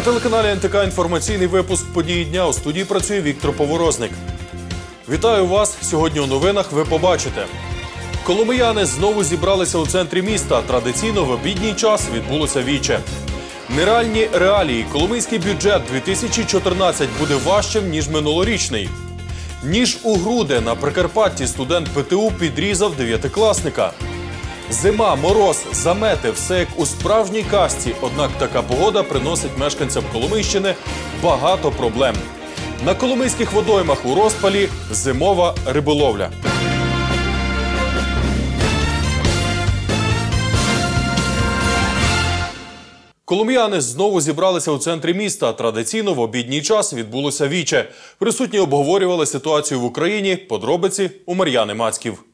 На телеканалі НТК інформаційний випуск події дня у студії працює Віктор Поворозник. Вітаю вас! Сьогодні у новинах ви побачите. Коломияни знову зібралися у центрі міста. Традиційно в обідній час відбулося віче. Нереальні реалії. Коломийський бюджет 2014 буде важчим, ніж минулорічний. Ніж у груди на Прикарпатті студент ПТУ підрізав дев'ятикласника. Зима, мороз, замети, все як у справжній касті. Однак така погода приносить мешканцям Коломийщини багато проблем. На коломийських водоймах у розпалі зимова риболовля. Колом'яни знову зібралися у центрі міста. Традиційно в обідній час відбулося віче. Присутні обговорювали ситуацію в Україні. Подробиці у Мар'яни Мацьків.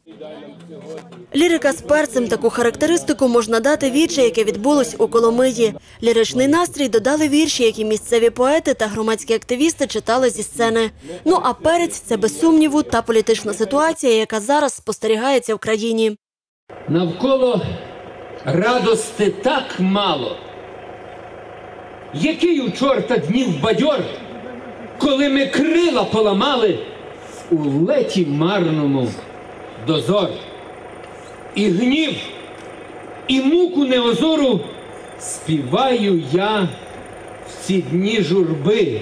Лірика з перцем таку характеристику можна дати віче, яке відбулось у Коломиї. Ліричний настрій додали вірші, які місцеві поети та громадські активісти читали зі сцени. Ну а перець це без сумніву та політична ситуація, яка зараз спостерігається в країні. Навколо радости так мало. Який у чорта днів бадьор, коли ми крила поламали у леті марному дозор. І гнів, і муку неозору співаю я в ці дні журби,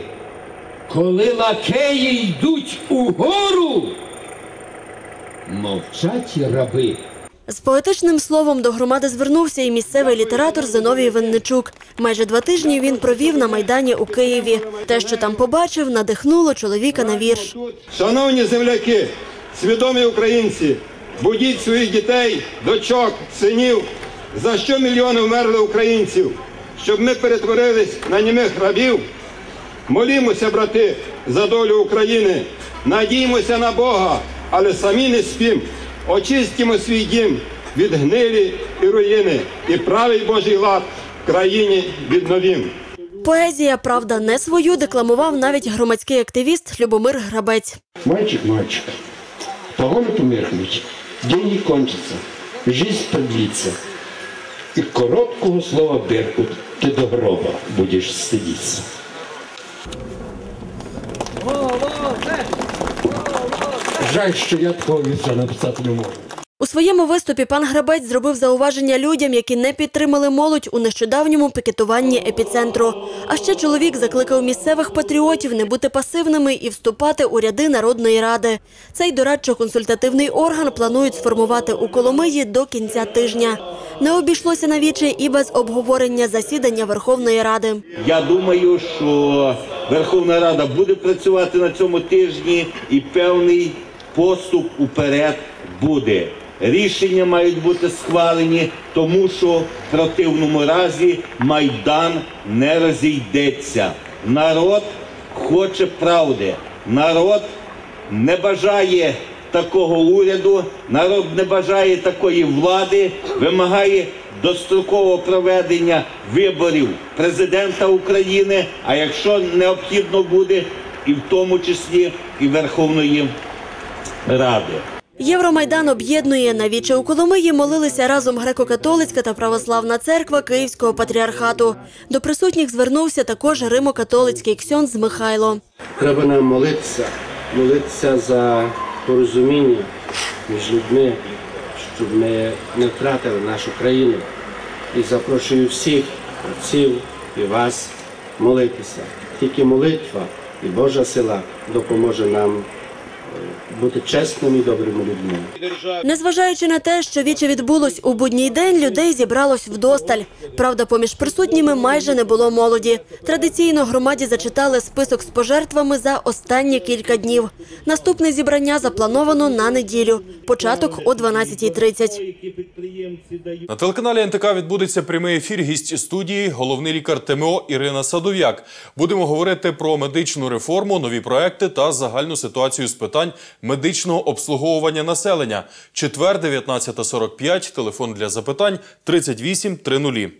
коли лакеї йдуть угору, мовчать раби. З поетичним словом до громади звернувся і місцевий літератор Зиновій Винничук. Майже два тижні він провів на майдані у Києві. Те, що там побачив, надихнуло чоловіка на вірш. Шановні земляки, свідомі українці, будіть своїх дітей, дочок, синів, за що мільйони вмерли українців, щоб ми перетворились на німих рабів. Молімося, брати, за долю України, надіймося на Бога, але самі не спім. Очистимо свій дім від гнилі і руїни, і правий Божий лад в країні відновім. Поезія, правда, не свою декламував навіть громадський активіст Любомир Грабець. Мальчик, мальчик, погоны померкнуть, деньги кончатся, жизнь продлится. И короткого слова Беркут ты до гроба будешь стыдиться. Жаль, що я такого вірша написати не можу. У своєму виступі пан Грабець зробив зауваження людям, які не підтримали молодь у нещодавньому пікетуванні епіцентру. А ще чоловік закликав місцевих патріотів не бути пасивними і вступати у ряди Народної ради. Цей дорадчо-консультативний орган планують сформувати у Коломиї до кінця тижня. Не обійшлося на віче і без обговорення засідання Верховної Ради. Я думаю, що Верховна Рада буде працювати на цьому тижні і певний поступ уперед буде. Рішення мають бути схвалені, тому що в противному разі Майдан не розійдеться. Народ хоче правди. Народ не бажає такого уряду, народ не бажає такої влади, вимагає дострокового проведення виборів президента України, а якщо необхідно буде, і в тому числі і Верховної Ради. Євромайдан об'єднує на віче у Коломиї молилися разом греко-католицька та православна церква Київського патріархату. До присутніх звернувся також римо-католицький ксьондз Михайло. Треба нам молитися, молитися за порозуміння між людьми, щоб ми не втратили нашу країну. І запрошую всіх отців і вас молитися. Тільки молитва і Божа сила допоможе нам бути чесними і добрими людьми. Незважаючи на те, що віче відбулось у будній день, людей зібралось вдосталь. Правда, поміж присутніми майже не було молоді. Традиційно громаді зачитали список з пожертвами за останні кілька днів. Наступне зібрання заплановано на неділю. Початок о 12.30. На телеканалі НТК відбудеться прямий ефір. Гість студії, головний лікар ТМО Ірина Садов'як. Будемо говорити про медичну реформу, нові проекти та загальну ситуацію з питань медичного обслуговування населення. Четвер, 19.45, телефон для запитань 38 30.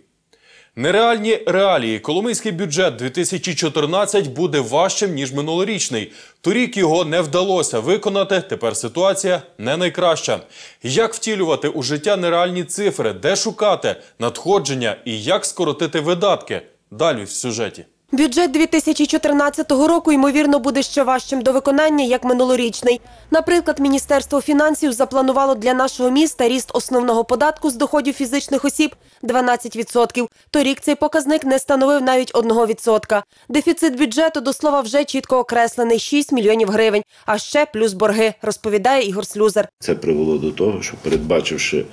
Нереальні реалії. Коломийський бюджет 2014 буде важчим, ніж минулорічний. Торік його не вдалося виконати, тепер ситуація не найкраща. Як втілювати у життя нереальні цифри, де шукати надходження і як скоротити видатки? Далі в сюжеті. Бюджет 2014 року, ймовірно, буде ще важчим до виконання, як минулорічний. Наприклад, Міністерство фінансів запланувало для нашого міста ріст основного податку з доходів фізичних осіб 12%. Торік цей показник не становив навіть 1%. Дефіцит бюджету, до слова, вже чітко окреслений – 6 мільйонів гривень. А ще плюс борги, розповідає Ігор Слюзар. Це привело до того, що передбачивши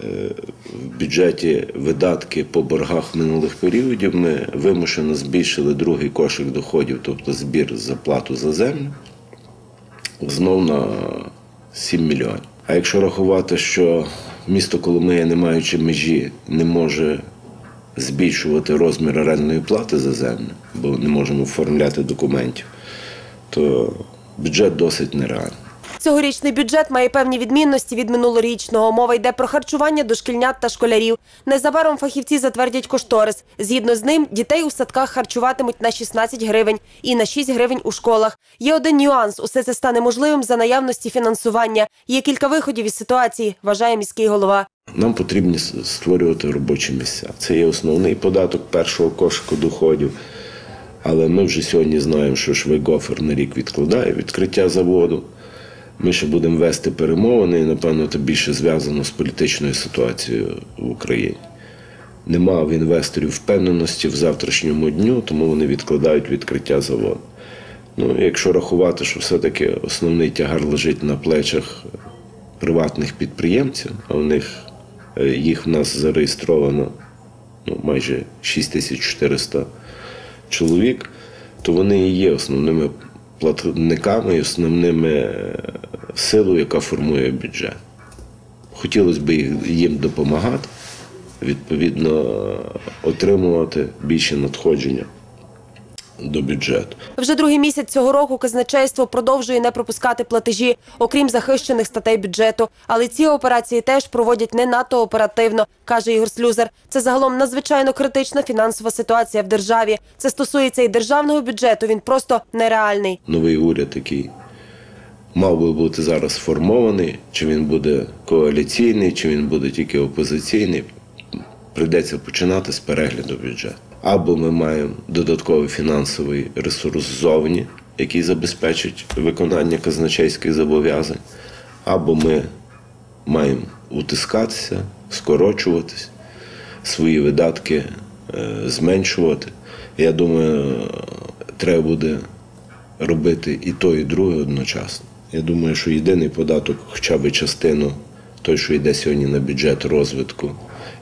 в бюджеті видатки по боргах минулих періодів, ми вимушено збільшили другий кошик доходів, тобто збір за плату за землю, знов на 7 мільйонів. А якщо рахувати, що місто Коломия, не маючи межі, не може збільшувати розмір орендної плати за землю, бо не можемо оформляти документів, то бюджет досить нереальний. Цьогорічний бюджет має певні відмінності від минулорічного. Мова йде про харчування дошкільнят та школярів. Незабаром фахівці затвердять кошторис. Згідно з ним, дітей у садках харчуватимуть на 16 гривень і на 6 гривень у школах. Є один нюанс: усе це стане можливим за наявності фінансування. Є кілька виходів із ситуації, вважає міський голова. Нам потрібно створювати робочі місця. Це є основний податок першого кошику доходів. Але ми вже сьогодні знаємо, що Швейгофер на рік відкладає відкриття заводу. Ми ще будемо вести перемовини, і напевно це більше зв'язано з політичною ситуацією в Україні. Нема в інвесторів впевненості в завтрашньому дню, тому вони відкладають відкриття заводу. Ну, якщо рахувати, що все-таки основний тягар лежить на плечах приватних підприємців, а в них е, їх в нас зареєстровано ну, майже 6400 чоловік, то вони і є основними платниками і основними силою, яка формує бюджет. Хотілося б їм допомагати, відповідно, отримувати більше надходження до бюджету. Вже другий місяць цього року казначейство продовжує не пропускати платежі, окрім захищених статей бюджету. Але ці операції теж проводять не надто оперативно, каже Ігор Слюзер. Це загалом надзвичайно критична фінансова ситуація в державі. Це стосується і державного бюджету. Він просто нереальний. новий уряд, який мав би бути зараз сформований, чи він буде коаліційний, чи він буде тільки опозиційний, прийдеться починати з перегляду бюджету. Або ми маємо додатковий фінансовий ресурс ззовні, який забезпечить виконання казначейських зобов'язань, або ми маємо утискатися, скорочуватись, свої видатки е, зменшувати. Я думаю, треба буде робити і то, і друге одночасно. Я думаю, що єдиний податок, хоча б частину, той, що йде сьогодні на бюджет розвитку,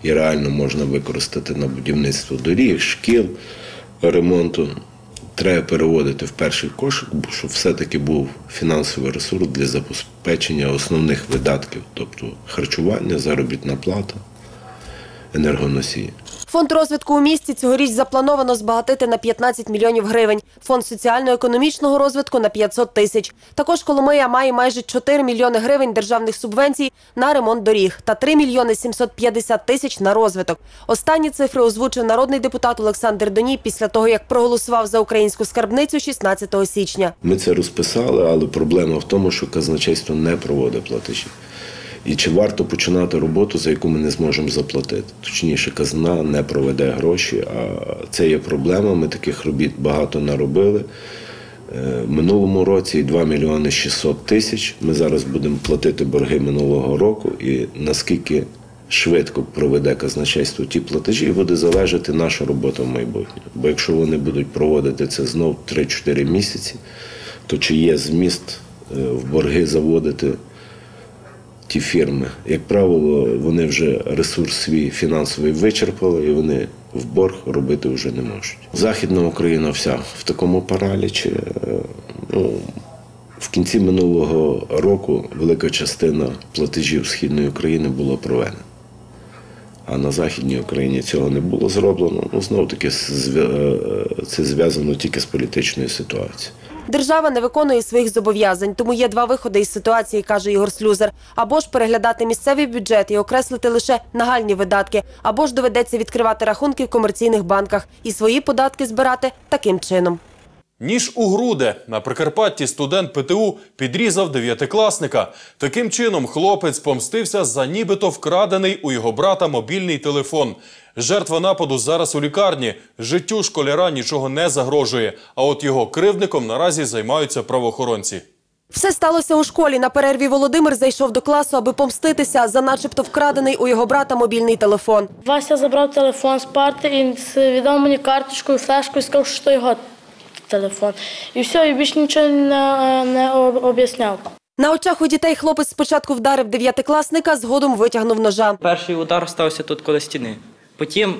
і реально можна використати на будівництво доріг, шкіл, ремонту, треба переводити в перший кошик, щоб все-таки був фінансовий ресурс для забезпечення основних видатків, тобто харчування, заробітна плата, енергоносії. Фонд розвитку у місті цьогоріч заплановано збагатити на 15 мільйонів гривень. Фонд соціально-економічного розвитку на 500 тисяч. Також Коломия має майже 4 мільйони гривень державних субвенцій на ремонт доріг та 3 мільйони 750 тисяч на розвиток. Останні цифри озвучив народний депутат Олександр Доній після того, як проголосував за українську скарбницю 16 січня. Ми це розписали, але проблема в тому, що казначейство не проводить платежі. І чи варто починати роботу, за яку ми не зможемо заплатити? Точніше, казна не проведе гроші, а це є проблема. Ми таких робіт багато наробили. Е, минулому році 2 мільйони 600 тисяч. Ми зараз будемо платити борги минулого року, і наскільки швидко проведе казначейство ті платежі, буде залежати наша робота в майбутньому. Бо якщо вони будуть проводити це знов 3-4 місяці, то чи є зміст е, в борги заводити ті фірми? Як правило, вони вже ресурс свій фінансовий вичерпали і вони в борг робити вже не можуть. Західна Україна вся в такому паралічі. Е, Ну, в кінці минулого року велика частина платежів Східної України була проведена. А на Західній Україні цього не було зроблено. Ну, знов таки це зв'язано тільки з політичною ситуацією. Держава не виконує своїх зобов'язань, тому є два виходи із ситуації, каже Ігор Слюзер. Або ж переглядати місцевий бюджет і окреслити лише нагальні видатки, або ж доведеться відкривати рахунки в комерційних банках і свої податки збирати таким чином. Ніж у груди на Прикарпатті студент ПТУ підрізав дев'ятикласника. Таким чином хлопець помстився за нібито вкрадений у його брата мобільний телефон. Жертва нападу зараз у лікарні. Життю школяра нічого не загрожує. А от його кривдником наразі займаються правоохоронці. Все сталося у школі. На перерві Володимир зайшов до класу, аби помститися за начебто вкрадений у його брата мобільний телефон. Вася забрав телефон з парти і віддав мені карточку і флешку і сказав, що це його телефон. І все, і більше нічого не, не об'ясняв. На очах у дітей хлопець спочатку вдарив дев'ятикласника, згодом витягнув ножа. Перший удар стався тут коло стіни. Потім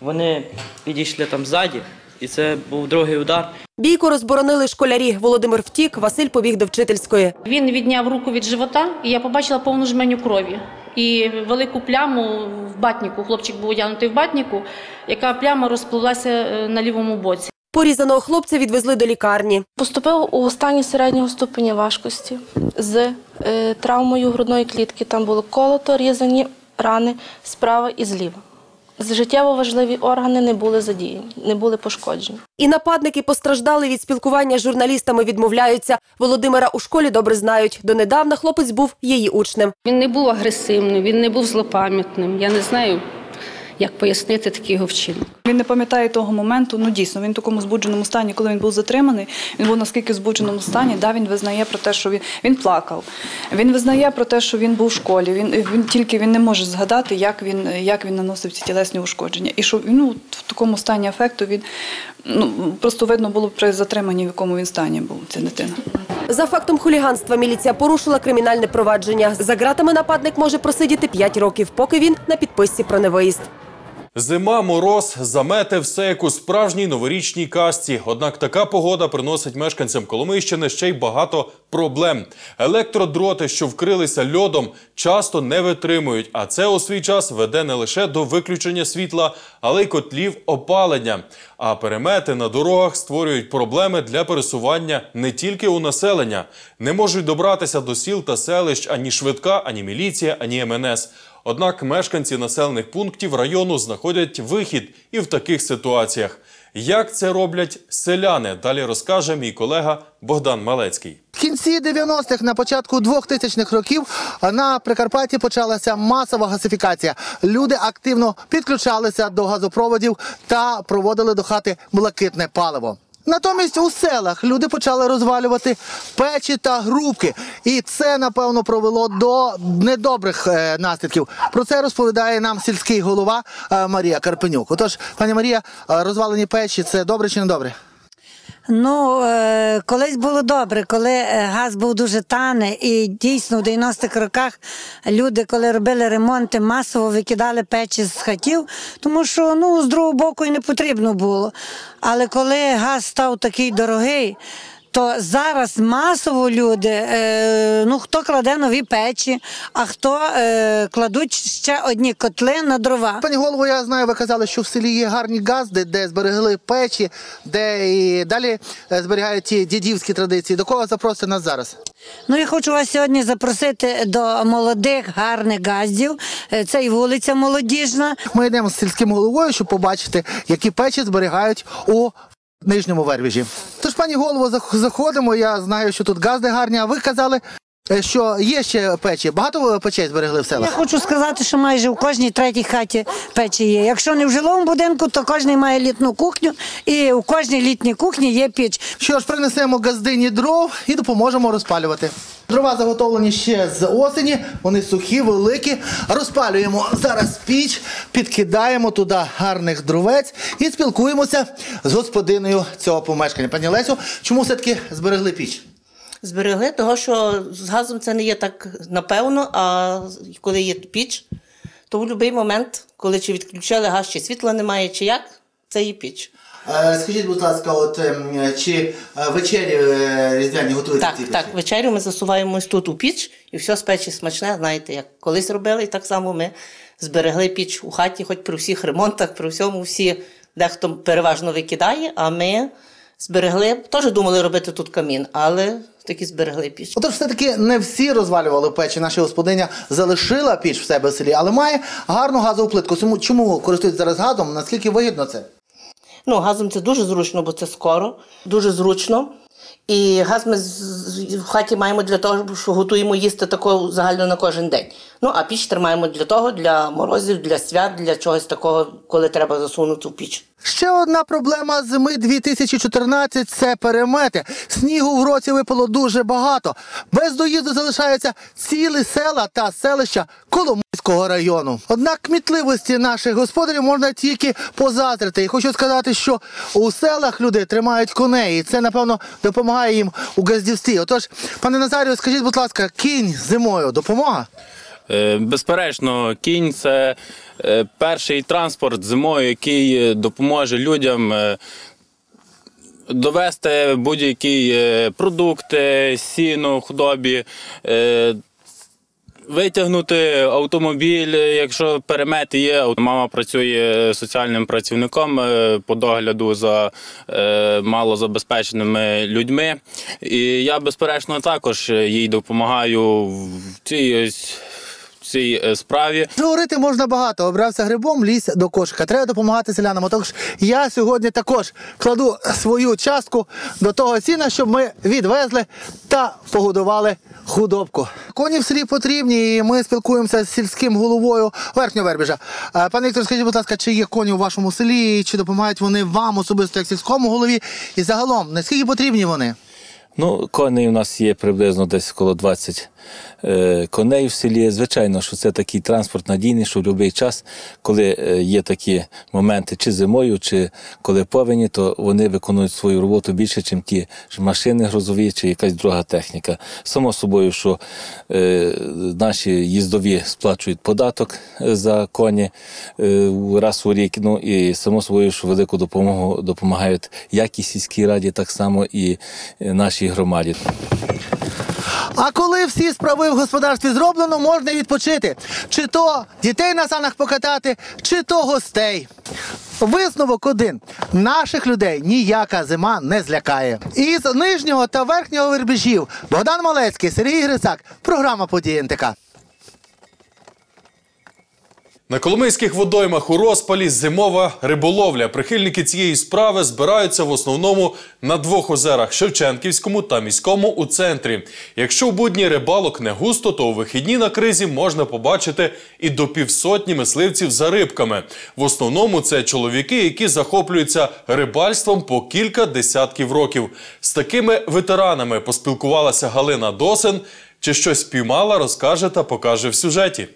вони підійшли там ззаді, і це був другий удар. Бійку розборонили школярі. Володимир втік, Василь побіг до вчительської. Він відняв руку від живота, і я побачила повну жменю крові. І велику пляму в батніку. Хлопчик був одягнутий в батніку, яка пляма розпливлася е, на лівому боці. Порізаного хлопця відвезли до лікарні. Поступив у стані середнього ступеня важкості з е, травмою грудної клітки. Там було колото, різані рани справа і зліва. Життєво важливі органи не були задіяні, не були пошкоджені. І нападники постраждали від спілкування з журналістами, відмовляються. Володимира у школі добре знають. Донедавна хлопець був її учнем. Він не був агресивним, він не був злопам'ятним. Я не знаю, як пояснити такий його вчинок. Він не пам'ятає того моменту. Ну дійсно, він в такому збудженому стані, коли він був затриманий. Він був наскільки в збудженому стані. Да, він визнає про те, що він він плакав. Він визнає про те, що він був в школі. Він він тільки він не може згадати, як він як він наносив ці тілесні ушкодження. І що ну в такому стані афекту він ну просто видно було при затриманні, в якому він стані був ця дитина. За фактом хуліганства міліція порушила кримінальне провадження. За ґратами нападник може просидіти 5 років, поки він на підписці про невиїзд. Зима, мороз, замети, все як у справжній новорічній казці. Однак така погода приносить мешканцям Коломийщини ще й багато проблем. Електродроти, що вкрилися льодом, часто не витримують, а це у свій час веде не лише до виключення світла, але й котлів опалення. А перемети на дорогах створюють проблеми для пересування не тільки у населення. Не можуть добратися до сіл та селищ ані швидка, ані міліція, ані МНС. Однак мешканці населених пунктів району знаходять вихід і в таких ситуаціях. Як це роблять селяни? Далі розкаже мій колега Богдан Малецький. В кінці 90-х, на початку 2000-х років на Прикарпатті почалася масова газифікація. Люди активно підключалися до газопроводів та проводили до хати блакитне паливо. Натомість у селах люди почали розвалювати печі та грубки, і це напевно провело до недобрих е, наслідків. Про це розповідає нам сільський голова е, Марія Карпенюк. Отож, пані Марія, е, розвалені печі це добре чи не добре? Ну, е, колись було добре, коли е, газ був дуже таний, і дійсно в 90-х роках люди, коли робили ремонти, масово викидали печі з хатів, тому що ну, з другого боку і не потрібно було. Але коли газ став такий дорогий, то зараз масово люди, е, ну хто кладе нові печі, а хто е, кладуть ще одні котли на дрова. Пані голово, я знаю, ви казали, що в селі є гарні газди, де зберегли печі, де і далі е, зберігають ті дідівські традиції. До кого запросити нас зараз? Ну, я хочу вас сьогодні запросити до молодих гарних газдів. Це і вулиця молодіжна. Ми йдемо з сільським головою, щоб побачити, які печі зберігають у нижньому вервіжі. Тож, пані голово, зах- заходимо. Я знаю, що тут газди гарні. А ви казали, що є ще печі. Багато печей зберегли в Я селах. хочу сказати, що майже в кожній третій хаті печі є. Якщо не в жилому будинку, то кожен має літну кухню, і у кожній літній кухні є піч. Що ж, принесемо газдині дров і допоможемо розпалювати. Дрова заготовлені ще з осені, вони сухі, великі. Розпалюємо зараз піч, підкидаємо туди гарних дровець і спілкуємося з господиною цього помешкання. Пані Лесю, чому все-таки зберегли піч? Зберегли, того що з газом це не є так напевно, а коли є піч, то в будь-який момент, коли чи відключали газ, чи світла немає, чи як, це є піч. Е, Скажіть, будь ласка, от ем, чи е, вечері е, різдвяні готуєте? Так, так, вечерю ми засуваємо ось тут у піч, і все з печі смачне, знаєте, як колись робили, і так само ми зберегли піч у хаті, хоч при всіх ремонтах, при всьому всі, дехто переважно викидає, а ми зберегли, теж думали робити тут камін, але таки зберегли піч. Отож, все-таки не всі розвалювали печі. Наша господиня залишила піч в себе в селі, але має гарну газову плитку. Чому, чому користуються зараз газом? Наскільки вигідно це? Ну, газом це дуже зручно, бо це скоро, дуже зручно. І газ ми в хаті маємо для того, що готуємо їсти такого загально на кожен день. Ну, а піч тримаємо для того, для морозів, для свят, для чогось такого, коли треба засунути в піч. Ще одна проблема зими 2014 – це перемети. Снігу в році випало дуже багато. Без доїзду залишаються цілі села та селища Коломийського району. Однак кмітливості наших господарів можна тільки позазрити. І хочу сказати, що у селах люди тримають коней, і це, напевно, допомагає їм у газдівстві. Отож, пане Назарію, скажіть, будь ласка, кінь зимою допомога? Е, Безперечно, кінь це е, перший транспорт зимою, який е, допоможе людям довести будь-які продукти, сіно, худобі. Витягнути автомобіль, якщо перемети є. Мама працює соціальним працівником по догляду за малозабезпеченими людьми. І я, безперечно, також їй допомагаю в цій в цій е, справі. Говорити можна багато. Обрався грибом, лізь до кошика. Треба допомагати селянам. Отож, я сьогодні також кладу свою частку до того сіна, щоб ми відвезли та погодували худобку. Коні в селі потрібні, і ми спілкуємося з сільським головою Верхнього Вербіжа. Е, Пане Віктор, скажіть, будь ласка, чи є коні у вашому селі, чи допомагають вони вам особисто як сільському голові? І загалом, наскільки потрібні вони? Ну, коней у нас є приблизно десь коло 20 е, коней в селі. Звичайно, що це такий транспорт надійний, що в будь-який час, коли е, є такі моменти, чи зимою, чи коли повені, то вони виконують свою роботу більше, ніж ті машини грузові чи якась друга техніка. Само собою, що е, наші їздові сплачують податок за коні раз у рік. Ну і само собою, що велику допомогу допомагають як і сільській раді, так само і е, нашій громаді. А коли всі справи в господарстві зроблено, можна відпочити. Чи то дітей на санах покатати, чи то гостей. Висновок один: наших людей ніяка зима не злякає. Із нижнього та верхнього вербежів Богдан Малецький, Сергій Грицак. Програма події НТК. На Коломийських водоймах у розпалі зимова риболовля. Прихильники цієї справи збираються в основному на двох озерах Шевченківському та міському у центрі. Якщо в будні рибалок не густо, то у вихідні на кризі можна побачити і до півсотні мисливців за рибками. В основному це чоловіки, які захоплюються рибальством по кілька десятків років. З такими ветеранами поспілкувалася Галина Досин. Чи щось піймала, розкаже та покаже в сюжеті.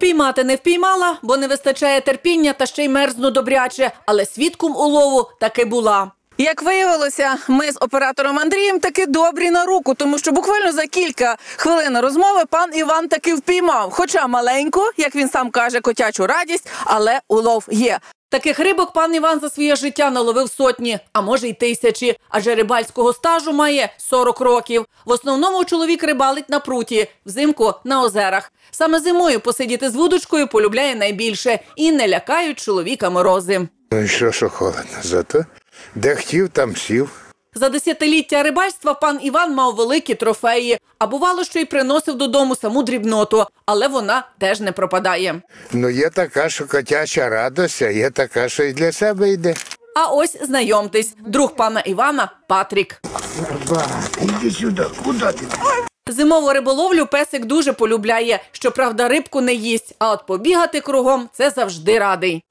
Піймати не впіймала, бо не вистачає терпіння та ще й мерзну добряче, але свідком улову таки була. Як виявилося, ми з оператором Андрієм таки добрі на руку, тому що буквально за кілька хвилин розмови пан Іван таки впіймав. Хоча маленьку, як він сам каже, котячу радість, але улов є. Таких рибок пан Іван за своє життя наловив сотні, а може й тисячі, адже рибальського стажу має 40 років. В основному чоловік рибалить на пруті, взимку на озерах. Саме зимою посидіти з вудочкою полюбляє найбільше і не лякають чоловіка морози. Ну і що, що холодно? Зато де хотів, там сів. За десятиліття рибальства пан Іван мав великі трофеї, а бувало, що й приносив додому саму дрібноту, але вона теж не пропадає. Ну є така, що котяча радость, а є така, що і для себе йде. А ось знайомтесь, друг пана Івана Патрік. Ба, іди сюди, куди ти? Зимову риболовлю песик дуже полюбляє. Щоправда, рибку не їсть, а от побігати кругом це завжди радий.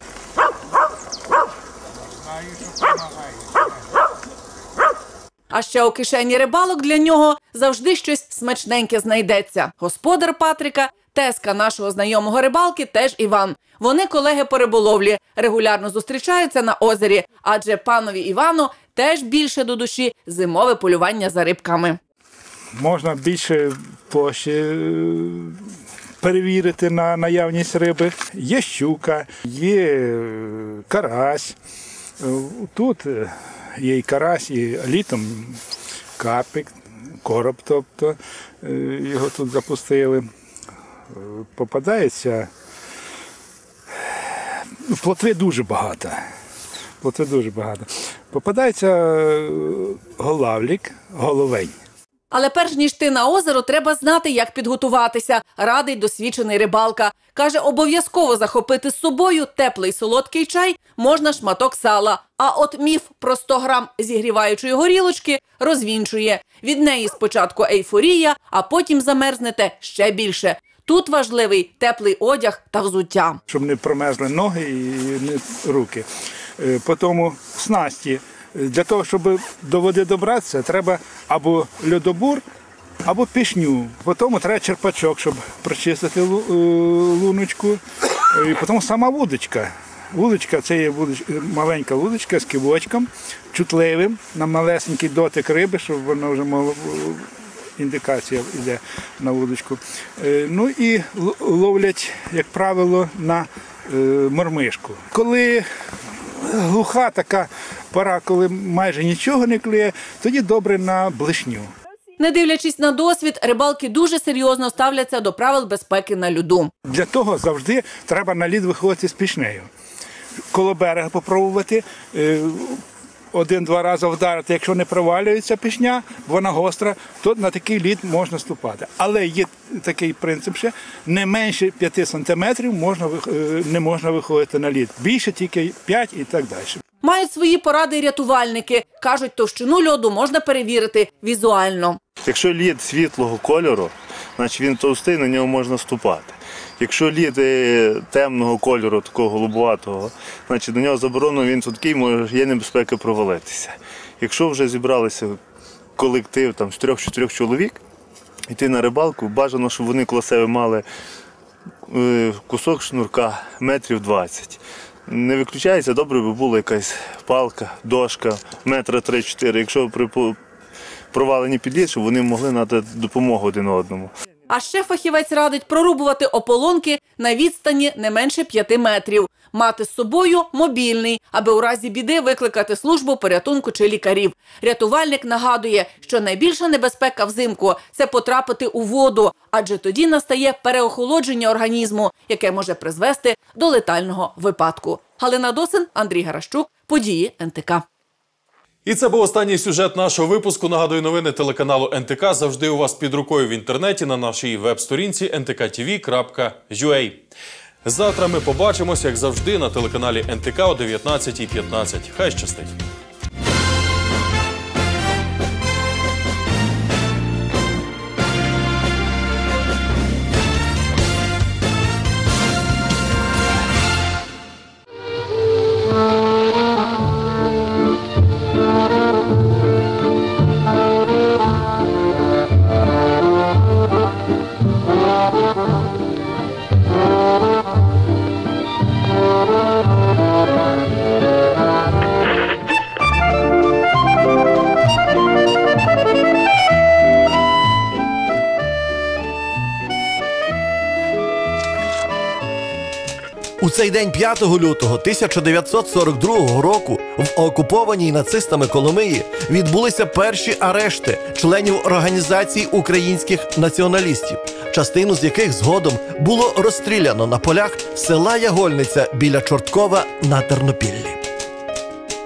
А ще у кишені рибалок для нього завжди щось смачненьке знайдеться. Господар Патрика, теска нашого знайомого рибалки, теж Іван. Вони колеги по риболовлі, регулярно зустрічаються на озері, адже панові Івану теж більше до душі зимове полювання за рибками. можна більше площі е, перевірити на наявність риби. Є щука, є е, карась. Е, Тут є і карась, і літом капик, короб, тобто е, його тут запустили. Попадається. ну, Плотви дуже багато. Плотви дуже багато. Попадається е, голавлік, головень. Але перш ніж ти на озеро, треба знати, як підготуватися. Радить досвідчений рибалка. Каже, обов'язково захопити з собою теплий солодкий чай, можна шматок сала. А от міф про 100 грам зігріваючої горілочки розвінчує. Від неї спочатку ейфорія, а потім замерзнете ще більше. Тут важливий теплий одяг та взуття. щоб не промерзли ноги і руки. Е, По тому снасті. Е, Для того, щоб до води добратися, треба або льодобур, або пішню. Потім треба черпачок, щоб прочистити е, луночку. Е, І потім сама вудочка. Вудочка це є е, маленька вудочка з кивочком, чутливим на малесенький дотик риби, щоб воно вже могло індикація йде на вудочку. Е, Ну і ловлять, як правило, на е, мормишку. Коли глуха така пора, коли майже нічого не клює, тоді добре на блишню. Не дивлячись на досвід, рибалки дуже серйозно ставляться до правил безпеки на льоду. Для того завжди треба на лід виходити з пішнею. Коло берега попробувати. Один-два рази вдарити, якщо не провалюється пішня, вона гостра, то на такий лід можна ступати. Але є такий принцип ще не менше 5 сантиметрів можна, е, не можна виходити на лід. Більше тільки 5 і так далі. Мають свої поради й рятувальники. Кажуть, товщину льоду можна перевірити візуально. Якщо лід світлого кольору, значить він товстий, на нього можна ступати. Якщо лід е, темного кольору, такого голубуватого, значить на нього заборонено, він такий, може, є небезпека провалитися. Якщо вже зібралися колектив там, з трьох-чотирьох чоловік, йти на рибалку, бажано, щоб вони коло себе мали е, кусок шнурка метрів 20. Не виключається, добре би була якась палка, дошка, метра 3-4. Якщо при провалені підліт, щоб вони могли надати допомогу один одному. А ще фахівець радить прорубувати ополонки на відстані не менше 5 метрів, мати з собою мобільний, аби у разі біди викликати службу порятунку чи лікарів. Рятувальник нагадує, що найбільша небезпека взимку це потрапити у воду, адже тоді настає переохолодження організму, яке може призвести до летального випадку. Галина Досин, Андрій Гаращук, події НТК. І це був останній сюжет нашого випуску. Нагадую, новини телеканалу НТК завжди у вас під рукою в інтернеті на нашій веб-сторінці ntkTV.ua. Завтра ми побачимося, як завжди, на телеканалі НТК о 19.15. Хай щастить! Цей день 5 лютого 1942 року в окупованій нацистами Коломиї відбулися перші арешти членів організації українських націоналістів, частину з яких згодом було розстріляно на полях села Ягольниця біля Чорткова на Тернопіллі.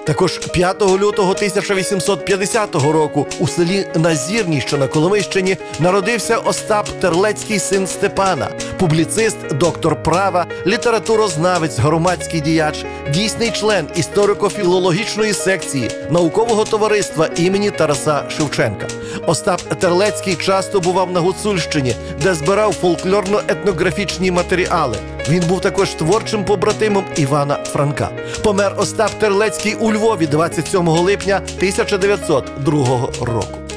Також 5 лютого 1850 року у селі Назірній, що на Коломийщині, народився Остап Терлецький син Степана, публіцист, доктор права, літературознавець, громадський діяч, дійсний член історико-філологічної секції наукового товариства імені Тараса Шевченка. Остап Терлецький часто бував на Гуцульщині, де збирав фольклорно-етнографічні матеріали. Він був також творчим побратимом Івана Франка. Помер Остап Терлецький у Львові 27 липня 1902 року.